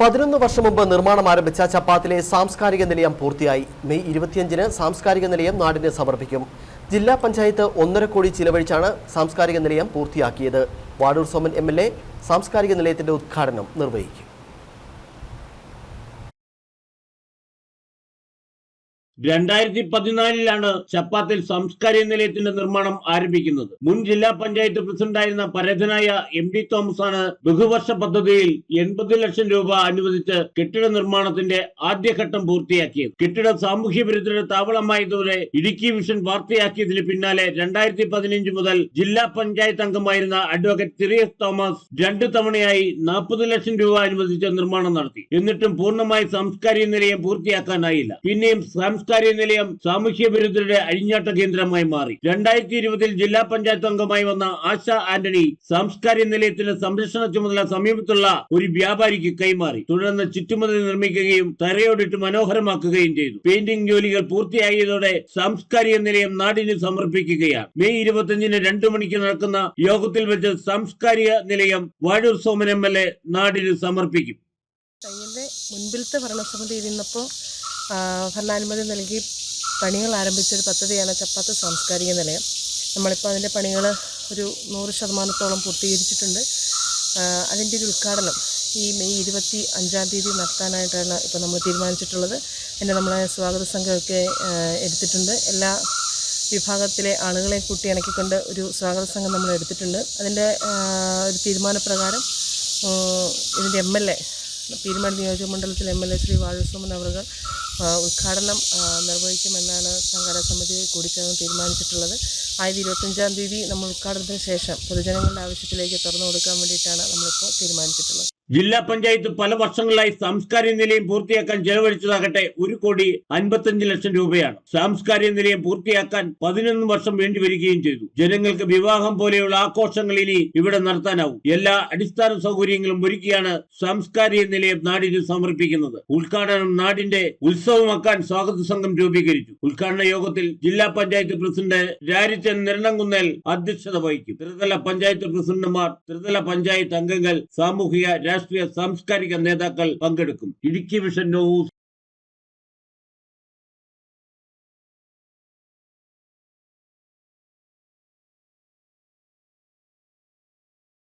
പതിനൊന്ന് വർഷം മുമ്പ് നിർമ്മാണം ആരംഭിച്ച ചപ്പാത്തിലെ സാംസ്കാരിക നിലയം പൂർത്തിയായി. മെയ് ഇരുപത്തിയഞ്ചിന് സാംസ്കാരിക നിലയം നാടിന് സമർപ്പിക്കും. ജില്ലാ പഞ്ചായത്ത് ഒന്നര കോടി ചിലവഴിച്ചാണ് സാംസ്കാരിക നിലയം പൂർത്തിയാക്കിയത്. വാടൂർ സോമൻ എം സാംസ്കാരിക നിലയത്തിന്റെ ഉദ്ഘാടനം നിർവഹിക്കും. രണ്ടായിരത്തി പതിനാലിലാണ് ചപ്പാത്തിൽ സംസ്കാരിക നിലയത്തിന്റെ നിർമ്മാണം ആരംഭിക്കുന്നത്. മുൻ ജില്ലാ പഞ്ചായത്ത് പ്രസിഡന്റായിരുന്ന പരേതനായ എം ഡി തോമസ് ആണ് ബഹുവർഷ പദ്ധതിയിൽ എൺപത് ലക്ഷം രൂപ അനുവദിച്ച് കെട്ടിട നിർമ്മാണത്തിന്റെ ആദ്യഘട്ടം പൂർത്തിയാക്കിയത്. കെട്ടിടം സാമൂഹ്യ വിരുദ്ധരുടെ താവളമായതോടെ ഇടുക്കി വിഷൻ വാർത്തയാക്കിയതിന് പിന്നാലെ രണ്ടായിരത്തി പതിനഞ്ച് മുതൽ ജില്ലാ പഞ്ചായത്ത് അംഗമായിരുന്ന അഡ്വക്കേറ്റ് സിറിയസ് തോമസ് രണ്ടു തവണയായി നാൽപ്പത് ലക്ഷം രൂപ അനുവദിച്ച് നിർമ്മാണം നടത്തി. എന്നിട്ടും പൂർണമായി സാംസ്കാരിക നിലയം പൂർത്തിയാക്കാനായില്ല. പിന്നെയും സാംസ്കാരിക നിലയം സാമൂഹ്യ വിരുദ്ധരുടെ അഴിഞ്ഞാട്ട കേന്ദ്രമായി മാറി. രണ്ടായിരത്തി ഇരുപതിൽ ജില്ലാ പഞ്ചായത്ത് അംഗമായി വന്ന ആശ ആന്റണി സാംസ്കാരിക നിലയത്തിന്റെ സംരക്ഷണ ചുമതല സമീപത്തുള്ള ഒരു വ്യാപാരിക്ക് കൈമാറി. തുടർന്ന് ചുറ്റുമതിൽ നിർമ്മിക്കുകയും തറയോടിട്ട് മനോഹരമാക്കുകയും ചെയ്തു. പെയിന്റിംഗ് ജോലികൾ പൂർത്തിയായതോടെ സാംസ്കാരിക നിലയം നാടിന് സമർപ്പിക്കുകയാണ്. മെയ് ഇരുപത്തിയഞ്ചിന് രണ്ടു മണിക്ക് നടക്കുന്ന യോഗത്തിൽ വെച്ച് സാംസ്കാരിക നിലയം Vazhoor Soman M L A നാടിന് സമർപ്പിക്കും. മുൻപിലത്തെ ഭരണസമിതി ഇരുന്നപ്പോൾ ഭരണാനുമതി നൽകി പണികൾ ആരംഭിച്ചൊരു പദ്ധതിയാണ് ചപ്പാത്ത് സാംസ്കാരിക നിലയം. നമ്മളിപ്പോൾ അതിന്റെ പണികൾ ഒരു നൂറ് ശതമാനത്തോളം പൂർത്തീകരിച്ചിട്ടുണ്ട്. അതിന്റെ ഒരു ഉദ്ഘാടനം ഈ മെയ് ഇരുപത്തി അഞ്ചാം തീയതി നടത്താനായിട്ടാണ് ഇപ്പോൾ നമ്മൾ തീരുമാനിച്ചിട്ടുള്ളത്. അതിന്റെ നമ്മളെ സ്വാഗത സംഘമൊക്കെ എടുത്തിട്ടുണ്ട്. എല്ലാ വിഭാഗത്തിലെ ആളുകളെ കൂട്ടി ഇണക്കിക്കൊണ്ട് ഒരു സ്വാഗത സംഘം നമ്മൾ എടുത്തിട്ടുണ്ട്. അതിന്റെ ഒരു തീരുമാനപ്രകാരം ഇതിന്റെ എം എൽ എ പീരുമേട് നിയോജക മണ്ഡലത്തിലെ M L A Shri Vazhusoman അവർ ഉദ്ഘാടനം നിർവഹിക്കുമെന്നാണ് സംഘാടക സമിതി കൂടിച്ചേർന്ന് തീരുമാനിച്ചിട്ടുള്ളത്. ആയത് ഇരുപത്തഞ്ചാം തീയതി നമ്മൾ ഉദ്ഘാടനത്തിന് ശേഷം പൊതുജനങ്ങളുടെ ആവശ്യത്തിലേക്ക് തുറന്നു കൊടുക്കാൻ വേണ്ടിയിട്ടാണ് നമ്മളിപ്പോൾ തീരുമാനിച്ചിട്ടുള്ളത്. ജില്ലാ പഞ്ചായത്ത് പല വർഷങ്ങളായി സാംസ്കാരിക നിലയം പൂർത്തിയാക്കാൻ ചെലവഴിച്ചതാകട്ടെ ഒരു കോടി അൻപത്തഞ്ച് ലക്ഷം രൂപയാണ്. സാംസ്കാരിക നിലയം പൂർത്തിയാക്കാൻ പതിനൊന്ന് വർഷം വേണ്ടിവരികയും ചെയ്തു. ജനങ്ങൾക്ക് വിവാഹം പോലെയുള്ള ആഘോഷങ്ങൾ ഇനി ഇവിടെ നടത്താനാവും. എല്ലാ അടിസ്ഥാന സൗകര്യങ്ങളും ഒരുക്കിയാണ് സാംസ്കാരിക നിലയം നാടിന് സമർപ്പിക്കുന്നത്. ഉദ്ഘാടനം നാടിന്റെ ഉത്സവമാക്കാൻ സ്വാഗത സംഘം രൂപീകരിച്ചു. ഉദ്ഘാടന യോഗത്തിൽ ജില്ലാ പഞ്ചായത്ത് പ്രസിഡന്റ് രാരിച്ചൻ നിരണംകുന്നേൽ അധ്യക്ഷത വഹിക്കും. ത്രിതല പഞ്ചായത്ത് പ്രസിഡന്റുമാർ ത്രിതല പഞ്ചായത്ത് അംഗങ്ങൾ സാമൂഹിക രാഷ്ട്രീയ സാംസ്കാരിക നേതാക്കൾ പങ്കെടുക്കും. Idukki vision news.